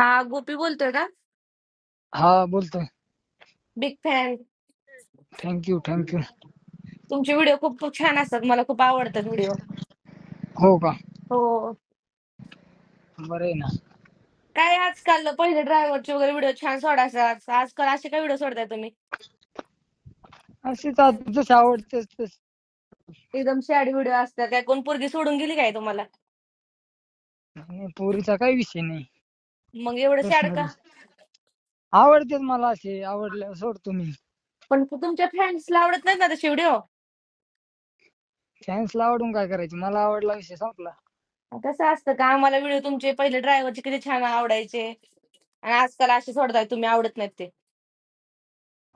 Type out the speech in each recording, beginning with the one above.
हा गोपी बोलतोय का? हा बोलतोय. Big fan thank you thank you तुमचे व्हिडिओ खूप छान असतात. मला खूप आवडतात व्हिडिओ हो का? हो. बरं आहे ना. काय आजकाल पहिले ड्रायव्हरचे वगैरे व्हिडिओ छान सोडायचा. आजकाल असे काय व्हिडिओ सोडताय तुम्ही? अशीच आवडतेच तस एकदम सॅड व्हिडिओ असतात. काय कोण पोरगी सोडून गेली काय तुम्हाला? पोरीचा काही विषय नाही. मग एवढं सॅड का? आवडतेच मला असे आवडल्यावर सोडतो मी पण तुमच्या फॅन्सला आवडत नाहीत ना तसे व्हिडिओ फॅन्सला आवडून काय करायचे? मला आवडला विषय संपला. कसं असतं का? आम्हाला व्हिडिओ तुमचे पहिले ड्रायव्हरचे किती छान आवडायचे. आणि आजकाल असे सोडताय तुम्ही आवडत नाहीत ते.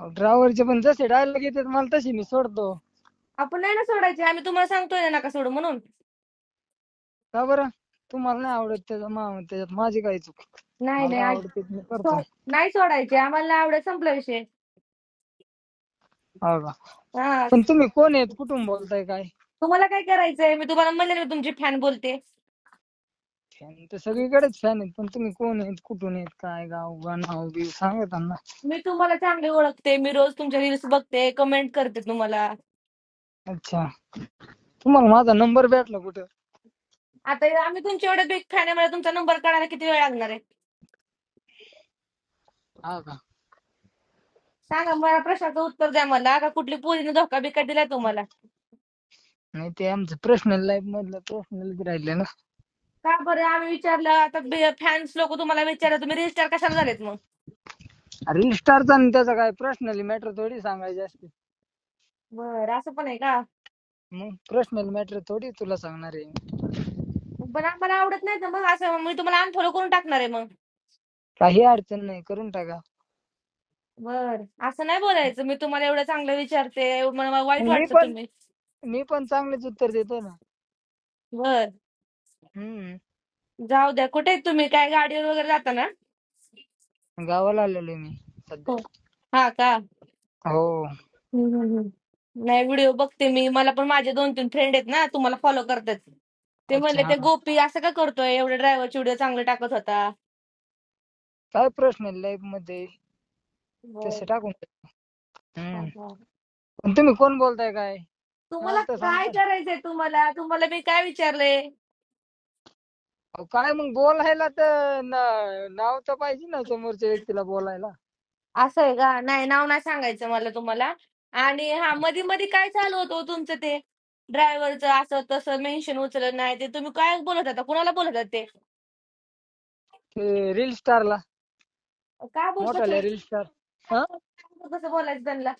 ड्रायव्हरचे पण जसे डायलॉग येतात मला तसे मी सोडतो. आपण नाही ना सोडायचे. आम्ही तुम्हाला सांगतोय ना नका सोडू म्हणून. का बरं? तुम्हाला नाही आवडत त्याचा मा त्याच्यात माझी काय चूक नाही मला नाही आज- आवडते मी करतो. सो- नाही सोडायचे आम्हाला नाही आवडत संपला विषय. हो का? हा. पण तुम्ही कोण आहेत? कुठून बोलताय काय? तुम्हाला काय करायचंय? मी तुम्हाला म्हणले ना तुमची फॅन बोलते. फॅन तर सगळीकडेच फॅन आहेत पण तुम्ही कोण आहेत? कुठून आहेत? काय गाव गा नाव बिव सांगा त्यांना. मी तुम्हाला चांगले ओळखते मी रोज तुमच्या रील्स बघते कमेंट करते तुम्हाला. अच्छा. तुम्हाला माझा नंबर भेटला कुठं? आता आम्ही तुमच्या एवढे बिग फॅन आहे मला तुमचा नंबर काढायला किती वेळ लागणार आहे? हा का? सांगा मला प्रश्नाचं उत्तर द्या मला का कुठली पोरीने धोका बिका दिलाय तुम्हाला नाही ते आमचं पर्सनल लाईफ मधलं पर्सनल राहिले ना. का बरं? आम्ही विचारलं आता फॅन्स लोक तुम्हाला विचारलं तुम्ही रजिस्टर कशाला झालेत मग? स्टारचा आणि त्याचा काय पर्सनली मॅटर थोडी सांगायचे असते. बर असं पण आहे का? मग पर्सनल मॅटर थोडी तुला सांगणार आहे. पण आम्हाला आवडत नाही तर मग असं मी तुम्हाला अनफॉलो करून टाकणार आहे मग. काही अडचण नाही करून टाका. बर असं नाही बोलायचं मी तुम्हाला एवढं चांगलं विचारते मला वाईट मी वाटतं पण तुम्ही. मी पण चांगलेच उत्तर देतो ना. बर. हम्म. जाऊ द्या कुठे आहेत तुम्ही? काय गाडीवर वगैरे जाता ना? गावाला आलेलो मी सध्या. हा. का? हो. हम्म, हम्म, हम्म. नाही व्हिडिओ बघते मी. मला पण माझे दोन तीन फ्रेंड आहेत ना तुम्हाला फॉलो करतात. ते म्हणले अच्छा. ते. गोपी असं का करतोय? एवढे ड्रायव्हरचे व्हिडिओ चांगले टाकत होता. काय पर्सनल लाईफमध्ये. तसे टाकून द्या. हा, हम्म. हा. पण तुम्ही कोण बोलताय काय? तुम्हाला तर काय सांगा. करायचंय तुम्हाला? तुम्हाला मी काय विचारले? अहो, काय मग बोलायला तर न- नाव तर पाहिजे ना समोरच्या व्यक्तीला बोलायला. असं आहे का? नाही नाव नाही सांगायचं मला तुम्हाला. आणि हा मध्ये मध्ये काय चालू होतं हो तुमचं ते? ड्रायव्हरचं असं तसं मेन्शन उचलत नाही. ते तुम्ही काय बोलत होता? कुणाला बोलत होता? ते ते रील स्टारला काय बोलत मोठाले रील स्टार हा? कसं बोलायचं त्यांना?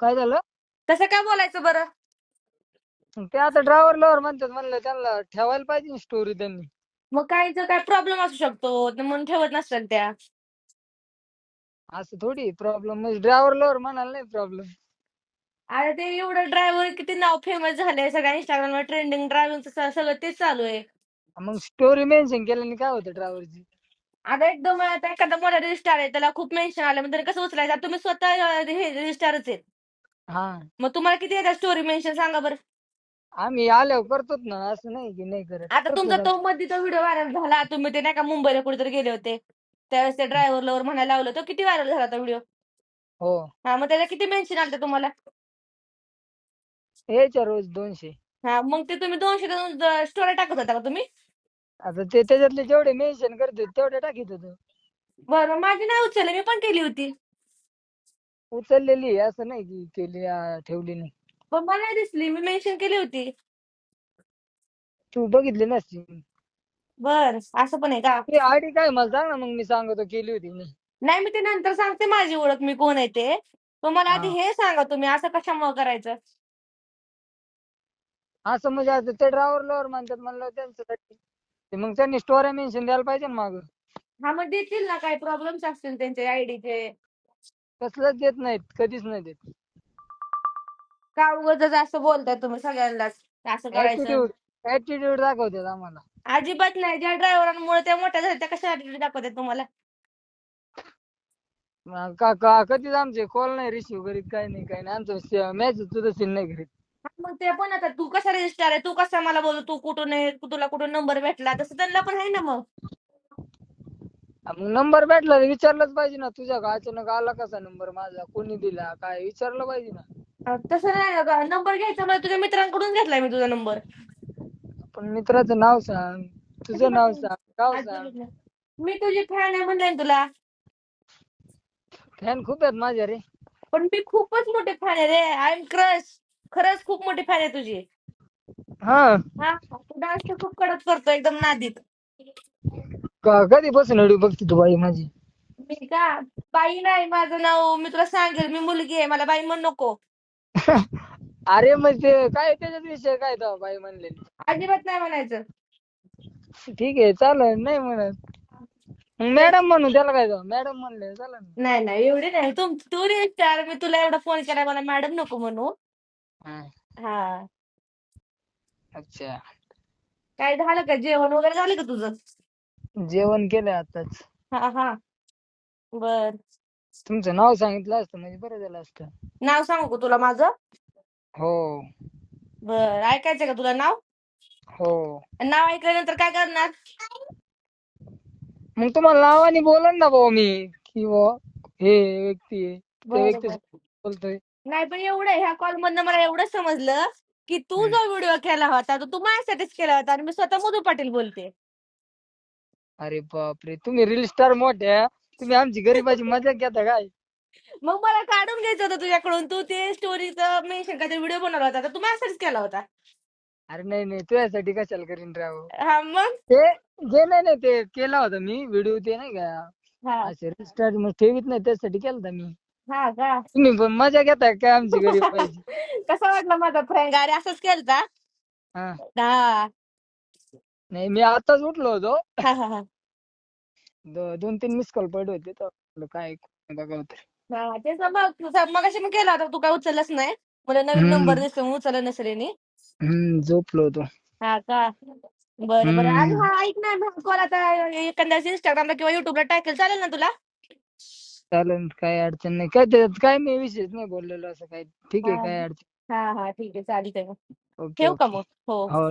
काय झालं? कसं काय बोलायचं बरं? मग ते आता ड्रायव्हर लवर म्हणतात म्हणलं त्यांना ठेवायला पाहिजे स्टोरी त्यांनी. मग काहीच काय प्रॉब्लेम असू शकतो. तर म्हणून ठेवत नसतात त्या. असं थोडी प्रॉब्लेम म्हणजे ड्रायव्हर लवर म्हणाल नाही प्रॉब्लेम अरे ते एवढं ड्रायव्हर किती नाव फेमस झालंय सगळ्या इंस्टाग्रामवर ट्रेंडिंग ड्रायव्हिंगचं सगळं तेच चालू आहे. मग स्टोरी मेन्शन केल्याने काय होतं ड्रायव्हरची आता एकदम आता एखादा मोठा रजिस्टार आहे त्याला खूप मेन्शन आलं म्हणजे कसं उचलायचं? आता तुम्ही स्वतः अं, हे रजिस्टारच आहेत. हा. मग तुम्हाला किती येतात स्टोरी मेन्शन सांगा बरं. आम्ही आल्यावर करतोच ना असं नाही की नाही करत. आता करतो तुमचा ना. तो मध्ये तो व्हिडिओ व्हायरल झाला तुम्ही ते नाही का मुंबईला कुठेतरी गेले होते. त्यावेळेस ते ड्रायव्हर लवर म्हणायला लावलं तो किती व्हायरल झाला तो व्हिडिओ हो. हा मग त्याला किती मेन्शन आलं तुम्हाला? यायच्या रोज दोनशे. हा मग ते तुम्ही दोनशे स्टोरी टाकत होता का तुम्ही? आता ते त्याच्यातले जेवढे मेन्शन करते तेवढे टाकीत होतो. बरं माझी नाही उचलली मी पण केली होती. उचललेली आहे, असं नाही की केली आ, ठेवली नाही. पण मला नाही दिसली मी मेन्शन केली होती. तू बघितली नसती. बर असं पण आहे का? ते आयडी काय मला सांग ना मग मी सांगतो केली होती मी. नाही मी ते नंतर सांगते माझी ओळख मी कोण आहे ते. पण मला आधी हा. हे सांगा तुम्ही असं कशामुळे करायचं? असं म्हणजे आता ते ड्रायव्हर लवर म्हणतात म्हणलं त्यांच्यासाठी. ते मग त्यांनी स्टोऱ्या मेन्शन द्यायला पाहिजे ना माग. हा मग देतील ना काही प्रॉब्लेम्स असतील त्यांचे आयडीचे कसलंच देत नाहीत कधीच नाही देत. का उगाच असं बोलताय तुम्ही सगळ्यांनाच असं करायचं? ऍटिट्यूड ऍटिट्यूड दाखवतात आम्हाला. अजिबात नाही ज्या ड्रायव्हरांमुळे त्या मोठ्या झाल्या त्या कशा attitude दाखवतात तुम्हाला? मग का का कधीच आमचे कॉल नाही रिसिव्ह करीत काय नाही काय नाही. आमचं मॅच सुद्धा सीन नाही करीत. हा, मग ते पण आता तू कसा रजिस्टर आहे? तू कसा मला बोलतो तू कुठून आहे? तुला कुठून नंबर भेटला? तसं त्यांना पण आहे ना मग. मग नंबर भेटला तर विचारलंच पाहिजे ना. तुझ्या अचानक आला कसा नंबर माझा? कोणी दिला? काय? विचारलं पाहिजे ना. अं, तसं नाही नंबर घ्यायचा मला तुझ्या मित्रांकडून घेतलाय मी तुझा नंबर पण मित्राचं नाव सांग. तुझं नाव सांग. गाव सांग. मी तुझी फॅन आहे म्हणलं ना तुला. फॅन खूप आहेत माझ्या रे. पण मी खूपच मोठी फॅन आहे रे. आय एम क्रश खरंच खूप मोठी फॅन आहे तुझी. हा. हा तू डान्स तर खूप कडक करतो एकदम नादीत. का कधीपासून एवढी बघती तू बाई माझी? मी का? बाई नाही माझं नाव मी तुला सांगेल मी मुलगी आहे मला बाई म्हण नको. अरे मग ते काय त्याच्यात विषय? काय तो बाई म्हणलेली अजिबात नाही म्हणायचं. ठीक आहे चालेल नाही म्हणत. मॅडम म्हणून त्याला काय जाऊ मॅडम म्हणले चालेल. नाही नाही एवढी नाही. तुम तू रे मी तुला एवढा फोन केला मला मॅडम नको म्हणू. हा, हा अच्छा. काय झालं का? जेवण वगैरे झालं का तुझं? जेवण केलं आताच. हा हा. बर. तुमचं नाव सांगितलं असतं म्हणजे बरं झालं असतं. नाव सांगू का तुला माझं? हो. बर. ऐकायचं का तुला नाव? हो. नाव ऐकल्यानंतर काय करणार? मग तुम्हाला नावाने बोलन ना भाऊ मी की बुवा हे व्यक्ती आहे त्या बरं, व्यक्ती. बोलतोय. नाही पण एवढं ह्या कॉल मधनं मला एवढं समजलं की तू जो व्हिडिओ केला होता तो तू माझ्यासाठीच केला होता आणि मी स्वतः मधू पाटील बोलते. अरे बापरे! तुम्ही रील स्टार मोठ्या. तुम्ही आमची गरीबाची मजा घेता काय? मग मला काढून घ्यायचं होतं तुझ्याकडून. तू ते स्टोरीचं मेन्शन का व्हिडिओ बनवला होता तर तू माझ्यासाठीच केला होता. अरे नाही नाही तुझ्यासाठी कशाला करीन राव? हा मग? ते जे नाही नाही ते केला होता मी व्हिडिओ ते नाही का? हा. असे रील स्टार मग ठेवीत नाही त्यासाठी केला होता मी. हा का? तुम्ही पण मजा घेताय काय आमची गरीबाची कसा वाटला माझा फ्रेंड अरे असंच केलता? हा. हा. नाही मी आताच उठलो होतो. हा हा हा. दो- दोन तीन मिस कॉल पडले होते तर म्हटलं काय हा, तेच ना मग. तुझा मगाशी मी केला होता तू काय उचललाच नाही. मला नवीन हम्म. नंबर दिसतो म्हणून उचलला नसेल यांनी. हम्म झोपलो होतो. हा का? बरं बरं. आणि हम्म. हा ऐक ना कॉल आता एखाद्या इंस्टाग्रामला किंवा युट्यूबला टाकेल चालेल ना तुला? चालेल काय अडचण नाही. काय त्याच्यात काय नाही विशेष नाही बोललेलो असं काय ठीक आहे हा. काय अडचण हा हा. ठीक आहे. चालतंय. मग ओके ठेवू का ओके. मग? हो. हो.